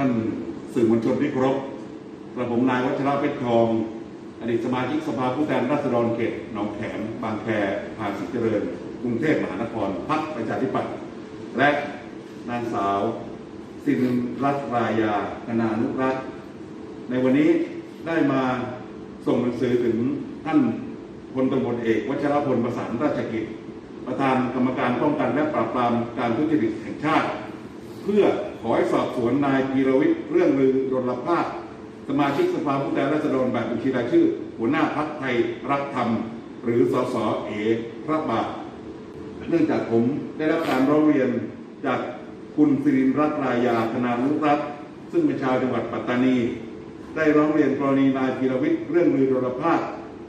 ท่านสื่อมวลชนที่เคารพกระผมนายวัชระเพชรทอง อดีตสมาชิกสภาผู้แทนราษฎรเขตหนองแขมบางแคภาษีเจริญ กรุงเทพมหานครพรรคประชาธิปัตย์และนางสาวสินรัตรายาคณานุรัตน์ในวันนี้ได้มาส่งหนังสือถึงท่านพลตำรวจเอกวัชรพลประสานราชกิจ ประธานกรรมการป้องกันและปราบปรามการทุจริตแห่งชาติ พื่อขอให้สอบสวนนายพีรวิทย์เรื่องลือรลภาพสมาชิกสภาผู้แทนราษฎรแบบบัญชีรายชื่อ หัวหน้าพักไทยรักธรรม หรือสสเอพระบาท เนื่องจากผมได้รับการร้องเรียนจากคุณสิรินรัตรายาธนานุรัตซึ่งเป็นชาวจังหวัดปัตตานี ได้ร้องเรียนกรณีนายพีรวิทย์เรื่องลือรลภาพ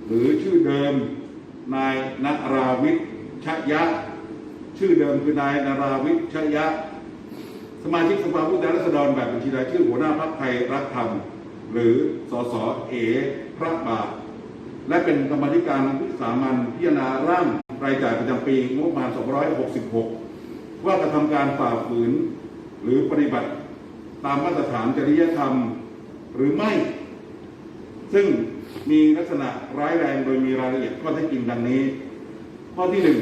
หรือชื่อเดิมนายนราวิทย์ชยะ ชื่อเดิมคือนายนาราวิทย์ชยะ สมาชิกสภาผู้แทนราษฎรแบบบัญชีรายชื่อหัวหน้าพรรคไทยรักธรรม หรือสสเอพระบาท และเป็นกรรมธิการวิสามันพิจารณาร่างรายจ่ายประจำปีงบประมาณ 266 ว่ากระทำการฝ่าฝืน หรือปฏิบัติตามมาตรฐานจริยธรรมหรือไม่ ซึ่งมีลักษณะร้ายแรงโดยมีรายละเอียดข้อเท็จจริงดังนี้ ข้อที่หนึ่ง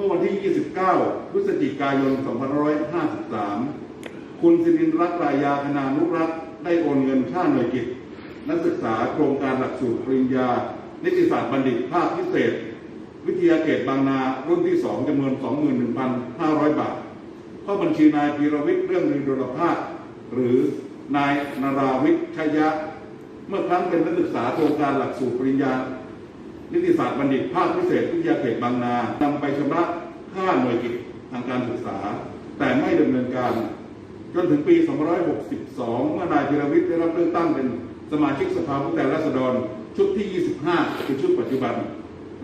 มื่อวันที่ 29 พฤศจิกายน 2553 คุณสิรินรัตน์รายาคณานุรัตน์ได้โอนเงินค่าหน่วยกิจ นักศึกษาโครงการหลักสูตรปริญญา นิติศาสตร์บัณฑิตภาคพิเศษ วิทยาเขตบางนา รุ่นที่ 2จำนวน 21,500 บาท เข้าบัญชีนายพีรวิทย์เรื่องลือดลภาพ หรือนายนาราวิทย์ชยะ เมื่อครั้งเป็นนักศึกษาโครงการหลักสูตรปริญญา นิติศาสตร์บัณฑิตภาคพิเศษวิทยาเขตบางนานำไปชำระค่าหน่วยกิจทางการศึกษา แต่ไม่ดำเนินการ จนถึงปี 2562 เมื่อนายพิรวิทย์ได้รับเลือกตั้งเป็นสมาชิกสภาผู้แทนราษฎรชุดที่ 25 คือชุดปัจจุบัน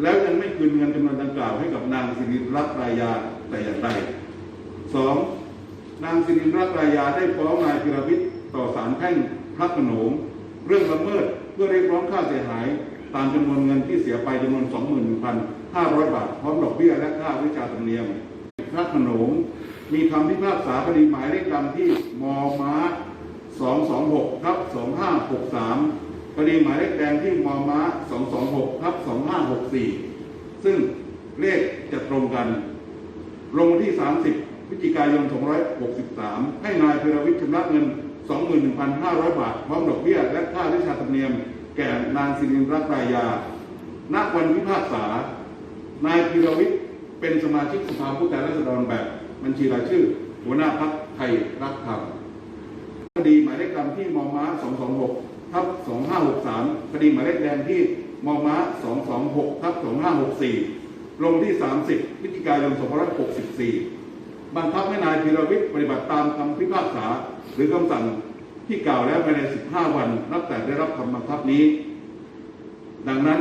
แล้วยังไม่คืนเงินจำนวนดังกล่าวให้กับนางสิริรัตน์รายาแต่อย่างใดสองนางสิริรัตน์รายาได้ฟ้องนายพิรวิทย์ต่อศาลแพ่งพระขนงเรื่องละเมิดเพื่อเรียกร้องค่าเสียหาย ตามจำนวนเงินที่เสียไปจำนวน 21,500 บาท พร้อมดอกเบี้ยและค่าวิชาธรรมเนียมพระขนงมีคำพิพากษาคดีหมายเลขดำที่มอม้า 226ทับ2563คดีหมายเลขแดงที่มอม้า 226ทับ2564 ซึ่งเลขจะตรงกัน ลงที่ 30พฤศจิกายน2563 ให้นายพิรวิทย์ชำระเงิน 21,500 บาท พร้อมดอกเบี้ยและค่าวิชาธรรมเนียม แก่นางสิรินรัตน์รายา ณ วันพิพากษา นายพิรวิทย์เป็นสมาชิกสภาผู้แทนราษฎรแบบ บัญชีรายชื่อ หัวหน้าพรรคไทยรักธรรมคดีหมายเลขดำที่มอม้า 226 ทับ 2563 คดีหมายเลขแดงที่มอม้า 226 ทับ 2564 ลงที่ 30พฤศจิกายน2564 บังคับให้นายพีรวิทย์ปฏิบัติตามคำพิพากษา หรือคำสั่ง ที่กล่าวแล้วภายใน 15 วันนับแต่ได้รับคำบังคับนี้ ดังนั้น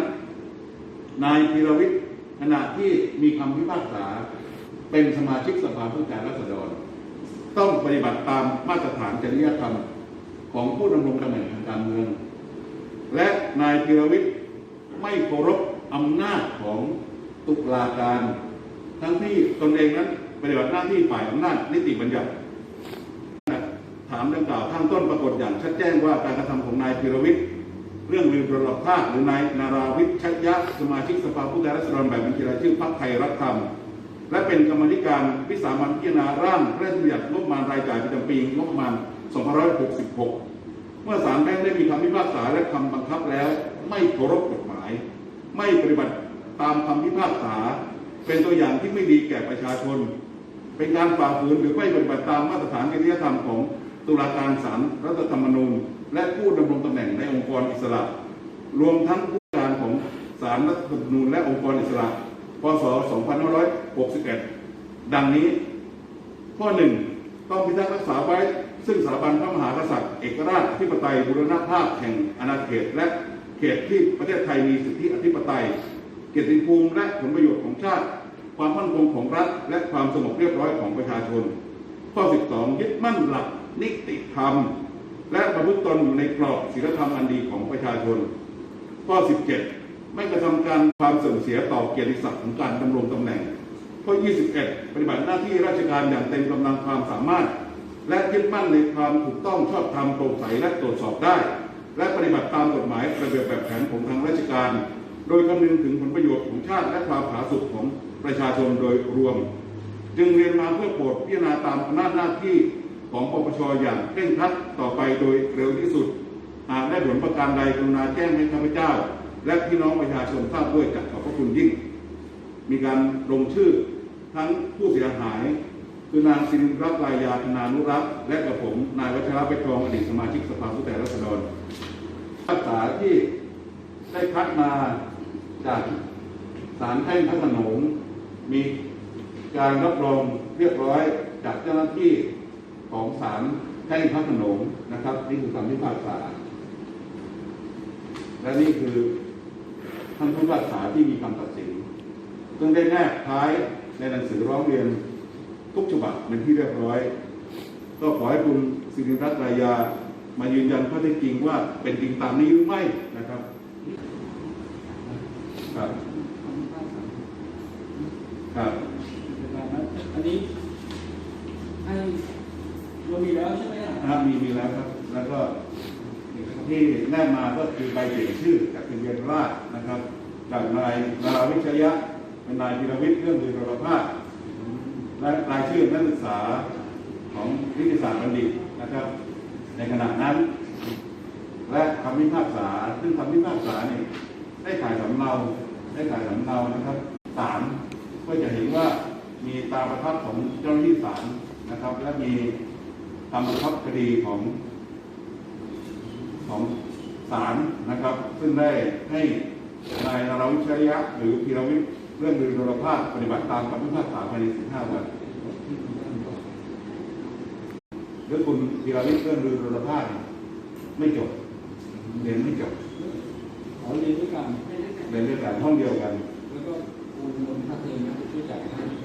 นายพีรวิทย์ขณะที่มีคำพิพากษา เป็นสมาชิกสภาผู้แทนราษฎร ต้องปฏิบัติตามมาตรฐานจริยธรรมของผู้ดำรงตำแหน่งทางการเมือง และนายพีรวิทย์ไม่เคารพอำนาจของตุลาการ ทั้งที่ตนเองนั้นปฏิบัติหน้าที่ฝ่ายอำนาจนิติบัญญัติามดังกล่าวข้างต้นปรากฏอย่างชัดแจ้งว่าการกระทำของนายพีรวิทย์เรื่องลืมระหลภาพหรือนายนาราวิทย์ชัยยะสมาชิกสภาผู้แทนราษฎรแบบบัญชีรายชื่อพรรคไทยรักธรรม และเป็นกรรมธิการวิสามัญพิจารณาร่างพระราชบัญญัติงบประมาณรายจ่ายประจำปีงบประมาณ 2566 เมื่อศาลแพ่งได้มีคำพิพากษาและคำบังคับแล้ว ไม่เคารพกฎหมาย ไม่ปฏิบัติตามคำพิพากษา เป็นตัวอย่างที่ไม่ดีแก่ประชาชน เป็นการฝ่าฝืนหรือไม่ปฏิบัติตามมาตรฐานจริยธรรมของ ตุลาการศาลรัฐธรรมนูญ และผู้ดำรงตำแหน่งในองค์กรอิสระ รวมทั้งผู้การของศาลรัฐธรรมนูญและองค์กรอิสระ พศ 2561 ดังนี้ ข้อหนึ่งต้องพิทักษ์รักษาไว้ ซึ่งสถาบันพระมหากษัตริย์ เอกราชอธิปไตยบูรณภาพแห่งอาณาเขตและเขตที่ประเทศไทยมีสิทธิอธิปไตย เกียรติภูมิและผลประโยชน์ของชาติ ความมั่นคงของรัฐ และความสงบเรียบร้อยของประชาชน ข้อ 12 ยึดมั่นหลัก นิติธรรม และประพฤติตนอยู่ในกรอบศีลธรรมอันดีของประชาชน ข้อ 17 ไม่กระทำการความเสื่อมเสียต่อเกียรติศักดิ์ของการดำรงตำแหน่ง ข้อ 21 ปฏิบัติหน้าที่ราชการอย่างเต็มกำลังความสามารถ และยึดมั่นในความถูกต้องชอบธรรมโปร่งใสและตรวจสอบได้ และปฏิบัติตามกฎหมายระเบียบแบบแผนของทางราชการ โดยคำนึงถึงผลประโยชน์ของชาติและความผาสุกของประชาชนโดยรวม จึงเรียนมาเพื่อโปรดพิจารณาตามอำนาจหน้าที่ ของปปชอย่างเคร่งครัดต่อไปโดยเร็วที่สุด หากได้ผลประการใดกรุณาแจ้งให้ข้าพเจ้า และพี่น้องประชาชนทราบด้วยจะขอบพระคุณยิ่ง มีการลงชื่อทั้งผู้เสียหายคือนางสิริรัตน์ลายยาธนานุรักษ์และกับผมนายวัชระเพชรทองอดีตสมาชิกสภาผู้แทนราษฎรภาษาที่ได้คัดมาจากศาลแพ่งพระโขนงมีการรับรองเรียบร้อยจากเจ้าหน้าที่ ของศาลแพ่งพระโขนงนะครับ นี่คือคำพิพากษา และนี่คือท่านผู้พิพากษาที่มีคำตัดสินซึ่งได้แนบท้ายในหนังสือร้องเรียนทุกฉบับเป็นที่เรียบร้อย ก็ขอให้คุณสิริรัตน์รายามายืนยันข้อเท็จจริงว่าเป็นจริงตามนี้หรือไม่นะครับครับครับ อันนี้ให้เรา มีแล้วใช่ไหมอะนะครับมีมีแล้วครับแล้วก็ที่แนบมาก็คือใบเปลี่ยนชื่อจากทะเบียนราษฎร์นะครับจากนายนารวิชยะเป็นนายพิรวิทย์เรื่องดือรภาพและรายชื่อนักศึกษาของวิทยาศาสตร์บัณฑิตนะครับ ในขณะนั้น และคำพิพากษาซึ่งคำพิพากษาเนี่ยได้ถ่ายสำเนาได้ถ่ายสำเนานะครับศาลก็จะเห็นว่ามีตาประทับของเจ้าหน้าที่ศาลนะครับ และมี คำบังคับคดีของของศาลนะครับ ซึ่งได้ให้นายนราวิชยะ หรือพีรวิทย์เรื่องดือโดรภาพปฏิบัติตามคำพิพากษาภายใน 15 วันหรือคุณพีรวิทย์เรื่องดือโดรภาพเนี่ยไม่จบเรียนไม่จบขอเรียนด้วยกันเรียนด้วยกันห้องเดียวกัน แล้วก็โอนเงินค่าเทอมนะช่วยจ่ายให้